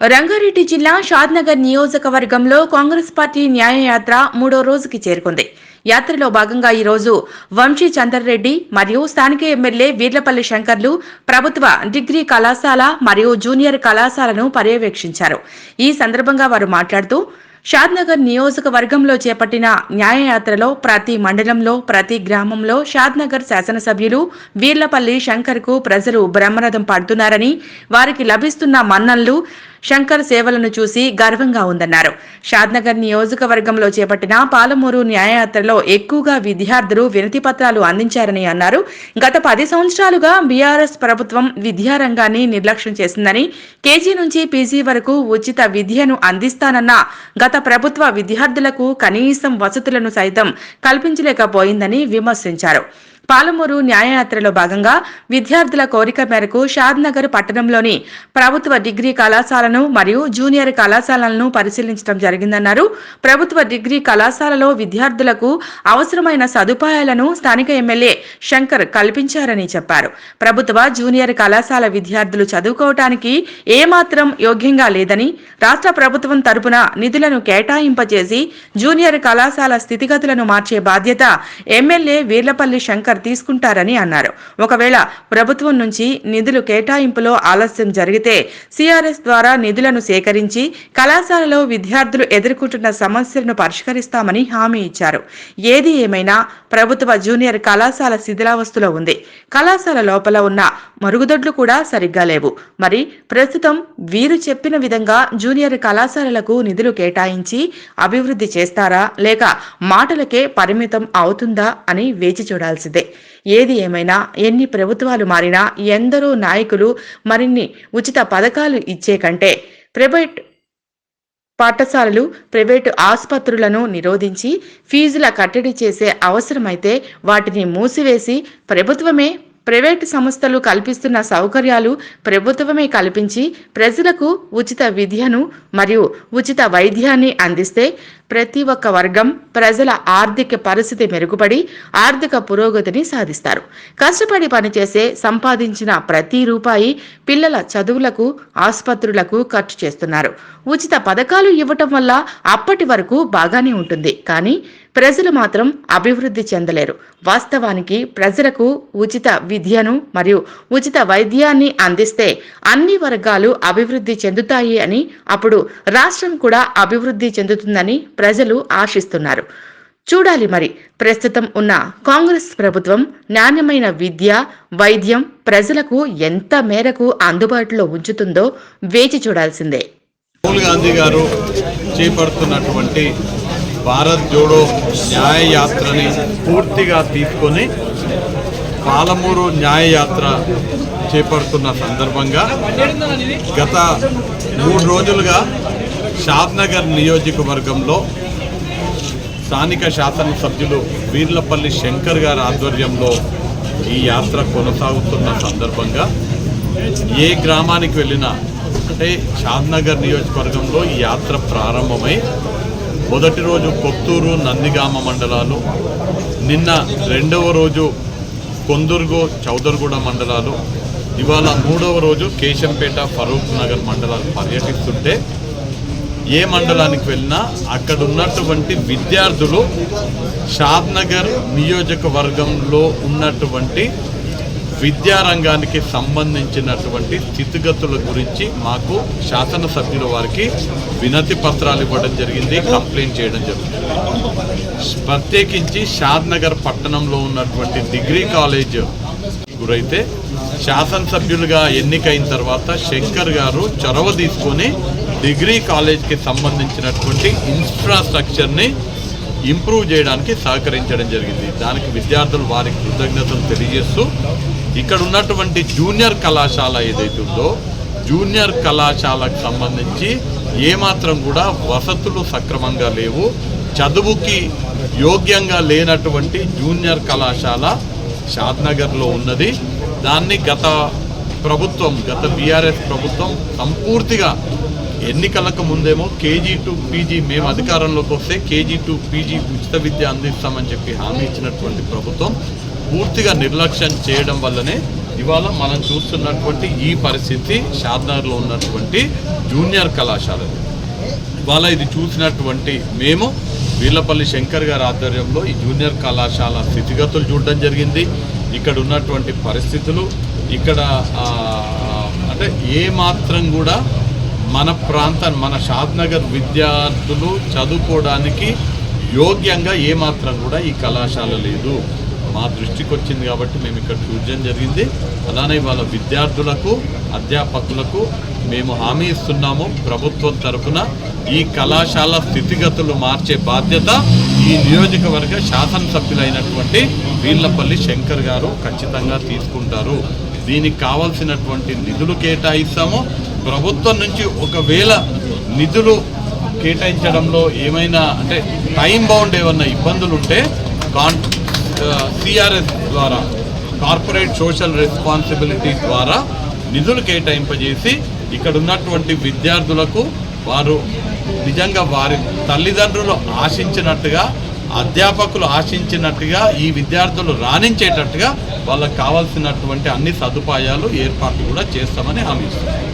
రంగారెడ్డి జిల్లా షాద్నగర్ నియోజకవర్గంలో కాంగ్రెస్ పార్టీ న్యాయయాత్ర మూడో రోజుకి చేరుకుంది. యాత్రలో భాగంగా ఈరోజు వంశీ చంద్రరెడ్డి మరియు స్థానిక ఎమ్మెల్యే వీర్లపల్లి శంకర్లు ప్రభుత్వ డిగ్రీ కళాశాల మరియు జూనియర్ కళాశాలను పర్యవేక్షించారు. ఈ సందర్భంగా వారు మాట్లాడుతూ షాద్నగర్ నియోజకవర్గంలో చేపట్టిన న్యాయయాత్రలో ప్రతి మండలంలో ప్రతి గ్రామంలో షాద్నగర్ శాసనసభ్యులు వీర్లపల్లి శంకర్కు ప్రజలు బ్రహ్మరథం పడుతున్నారని వారికి లభిస్తున్న మన్నన్లు శంకర్ సేవలను చూసి గర్వంగా ఉందన్నారు. షాద్నగర్ నియోజకవర్గంలో చేపట్టిన పాలమూరు న్యాయయాత్రలో ఎక్కువగా విద్యార్థులు వినతి పత్రాలు అందించారని అన్నారు. గత పది సంవత్సరాలుగా బీఆర్ఎస్ ప్రభుత్వం విద్యారంగాన్ని నిర్లక్ష్యం చేసిందని కేజీ నుంచి పీజీ వరకు ఉచిత విద్యను అందిస్తానన్న గత ప్రభుత్వ విద్యార్థులకు కనీసం వసతులను సైతం కల్పించలేకపోయిందని విమర్శించారు. పాలమూరు న్యాయయాత్రలో భాగంగా విద్యార్థుల కోరిక మేరకు షాద్నగర్ పట్టణంలోని ప్రభుత్వ డిగ్రీ కళాశాలను మరియు జూనియర్ కళాశాలలను పరిశీలించడం జరిగిందన్నారు. ప్రభుత్వ డిగ్రీ కళాశాలలో విద్యార్థులకు అవసరమైన సదుపాయాలను స్థానిక ఎమ్మెల్యే శంకర్ కల్పించారని చెప్పారు. ప్రభుత్వ జూనియర్ కళాశాల విద్యార్థులు చదువుకోవటానికి ఏమాత్రం యోగ్యంగా లేదని రాష్ట్ర ప్రభుత్వం తరపున నిధులను కేటాయింపజేసి జూనియర్ కళాశాల స్థితిగతులను మార్చే బాధ్యత ఎమ్మెల్యే వీర్లపల్లి శంకర్ తీసుకుంటారని అన్నారు. ఒకవేళ ప్రభుత్వం నుంచి నిధులు కేటాయింపులో ఆలస్యం జరిగితే సిఆర్ఎస్ ద్వారా నిధులను సేకరించి కళాశాలలో విద్యార్థులు ఎదుర్కొంటున్న సమస్యలను పరిష్కరిస్తామని హామీ ఇచ్చారు. ఏది ఏమైనా ప్రభుత్వ జూనియర్ కళాశాల శిథిలావస్థలో ఉంది. కళాశాల లోపల ఉన్న మరుగుదొడ్లు కూడా సరిగ్గా లేవు. మరి ప్రస్తుతం వీరు చెప్పిన విధంగా జూనియర్ కళాశాలలకు నిధులు కేటాయించి అభివృద్ధి చేస్తారా? లేక మాటలకే పరిమితం అవుతుందా అని వేచి చూడాల్సిందే. ఏది ఏమైనా ఎన్ని ప్రభుత్వాలు మారినా ఎందరో నాయకులు మరిన్ని ఉచిత పథకాలు ఇచ్చే కంటే ప్రైవేట్ పాఠశాలలు ప్రైవేటు ఆసుపత్రులను నిరోధించి ఫీజుల కట్టడి చేసే అవసరమైతే వాటిని మూసివేసి ప్రభుత్వమే ప్రైవేటు సంస్థలు కల్పిస్తున్న సౌకర్యాలు ప్రభుత్వమే కల్పించి ప్రజలకు ఉచిత విద్యను మరియు ఉచిత వైద్యాన్ని అందిస్తే ప్రతి ఒక్క వర్గం ప్రజల ఆర్థిక పరిస్థితి మెరుగుపడి ఆర్థిక పురోగతిని సాధిస్తారు. కష్టపడి పనిచేసే సంపాదించిన ప్రతి రూపాయి పిల్లల చదువులకు ఆసుపత్రులకు ఖర్చు చేస్తున్నారు. ఉచిత పథకాలు ఇవ్వటం వల్ల అప్పటి వరకు బాగానే ఉంటుంది. కానీ ప్రజలు మాత్రం అభివృద్ధి చెందలేరు. వాస్తవానికి ప్రజలకు ఉచిత విద్యను మరియు ఉచిత వైద్యాన్ని అందిస్తే అన్ని వర్గాలు అభివృద్ధి చెందుతాయి అని అప్పుడు రాష్ట్రం కూడా అభివృద్ధి చెందుతుందని ప్రజలు ఆశిస్తున్నారు. చూడాలి మరి. ప్రస్తుతం ఉన్న కాంగ్రెస్ ప్రభుత్వం నాణ్యమైన విద్య వైద్యం ప్రజలకు ఎంత మేరకు అందుబాటులో ఉంచుతుందో వేచి చూడాల్సిందే. రాహుల్ గాంధీ గారు చేపడుతున్నటువంటి భారత్ జోడో న్యాయ యాత్రని పూర్తిగా తీసుకొని పాలమూరు న్యాయ యాత్ర చేపడుతున్న సందర్భంగా గత మూడు రోజులుగా షాద్నగర్ నియోజకవర్గంలో స్థానిక శాసనసభ్యులు వీర్లపల్లి శంకర్ గారి ఆధ్వర్యంలో ఈ యాత్ర కొనసాగుతున్న సందర్భంగా ఏ గ్రామానికి వెళ్ళినా అంటే షాద్నగర్ నియోజకవర్గంలో ఈ యాత్ర ప్రారంభమై మొదటి రోజు కొత్తూరు నందిగామ మండలాలు నిన్న రెండవ రోజు కొందుర్గో చౌదర్గూడ మండలాలు ఇవాళ మూడవ రోజు కేశంపేట ఫరూక్ నగర్ మండలాలు పర్యటిస్తుంటే ఏ మండలానికి వెళ్ళినా అక్కడ ఉన్నటువంటి విద్యార్థులు షాద్నగర్ నియోజకవర్గంలో ఉన్నటువంటి విద్యారంగానికి సంబంధించినటువంటి స్థితిగతుల గురించి మాకు శాసనసభ్యుల వారికి వినతి పత్రాలు ఇవ్వడం జరిగింది కంప్లైంట్ చేయడం జరిగింది. ప్రత్యేకించి షాద్నగర్ పట్టణంలో ఉన్నటువంటి డిగ్రీ కాలేజ్ గురైతే శాసనసభ్యులుగా ఎన్నికైన తర్వాత శంకర్ గారు చొరవ తీసుకొని డిగ్రీ కాలేజ్కి సంబంధించినటువంటి ఇన్ఫ్రాస్ట్రక్చర్ని ఇంప్రూవ్ చేయడానికి సహకరించడం జరిగింది. దానికి విద్యార్థులు వారికి కృతజ్ఞతలు తెలియజేస్తూ ఇక్కడ ఉన్నటువంటి జూనియర్ కళాశాల ఏదైతే ఉందో జూనియర్ కళాశాలకు సంబంధించి ఏమాత్రం కూడా వసతులు సక్రమంగా లేవు. చదువుకి యోగ్యంగా లేనటువంటి జూనియర్ కళాశాల షాద్నగర్లో ఉన్నది. దాన్ని గత ప్రభుత్వం గత బీఆర్ఎస్ ప్రభుత్వం సంపూర్తిగా ఎన్నికలకు ముందేమో కేజీ టు పీజీ మేము అధికారంలోకి వస్తే కేజీ టు పీజీ ఉచిత విద్య అందిస్తామని చెప్పి హామీ ఇచ్చినటువంటి ప్రభుత్వం పూర్తిగా నిర్లక్ష్యం చేయడం వల్లనే ఇవాళ మనం చూస్తున్నటువంటి ఈ పరిస్థితి షాద్నగర్లో ఉన్నటువంటి జూనియర్ కళాశాల. ఇవాళ ఇది చూసినటువంటి మేము వీర్లపల్లి శంకర్ గారి ఆధ్వర్యంలో ఈ జూనియర్ కళాశాల స్థితిగతులు చూడడం జరిగింది. ఇక్కడ ఉన్నటువంటి పరిస్థితులు ఇక్కడ అంటే ఏ మాత్రం కూడా మన ప్రాంతం మన షాద్నగర్ విద్యార్థులు చదువుకోవడానికి యోగ్యంగా ఏమాత్రం కూడా ఈ కళాశాల లేదు. మా దృష్టికి వచ్చింది కాబట్టి మేము ఇక్కడ చూడడం జరిగింది. అలానే వాళ్ళ విద్యార్థులకు అధ్యాపకులకు మేము హామీ ఇస్తున్నాము. ప్రభుత్వం తరఫున ఈ కళాశాల స్థితిగతులు మార్చే బాధ్యత ఈ నియోజకవర్గ శాసనసభ్యులైనటువంటి వీళ్ళపల్లి శంకర్ గారు ఖచ్చితంగా తీసుకుంటారు. దీనికి కావాల్సినటువంటి నిధులు కేటాయిస్తాము ప్రభుత్వం నుంచి ఒకవేళ నిధులు కేటాయించడంలో ఏమైనా అంటే టైం బౌండ్ ఏమన్నా ఇబ్బందులు ఉంటే కాన్ సిఆర్ఎస్ ద్వారా కార్పొరేట్ సోషల్ రెస్పాన్సిబిలిటీ ద్వారా నిధులు కేటాయింపజేసి ఇక్కడ ఉన్నటువంటి విద్యార్థులకు వారు నిజంగా వారి తల్లిదండ్రులు ఆశించినట్టుగా అధ్యాపకులు ఆశించినట్టుగా ఈ విద్యార్థులు రాణించేటట్టుగా వాళ్ళకి కావాల్సినటువంటి అన్ని సదుపాయాలు ఏర్పాట్లు కూడా చేస్తామని హామీ ఇస్తున్నాం.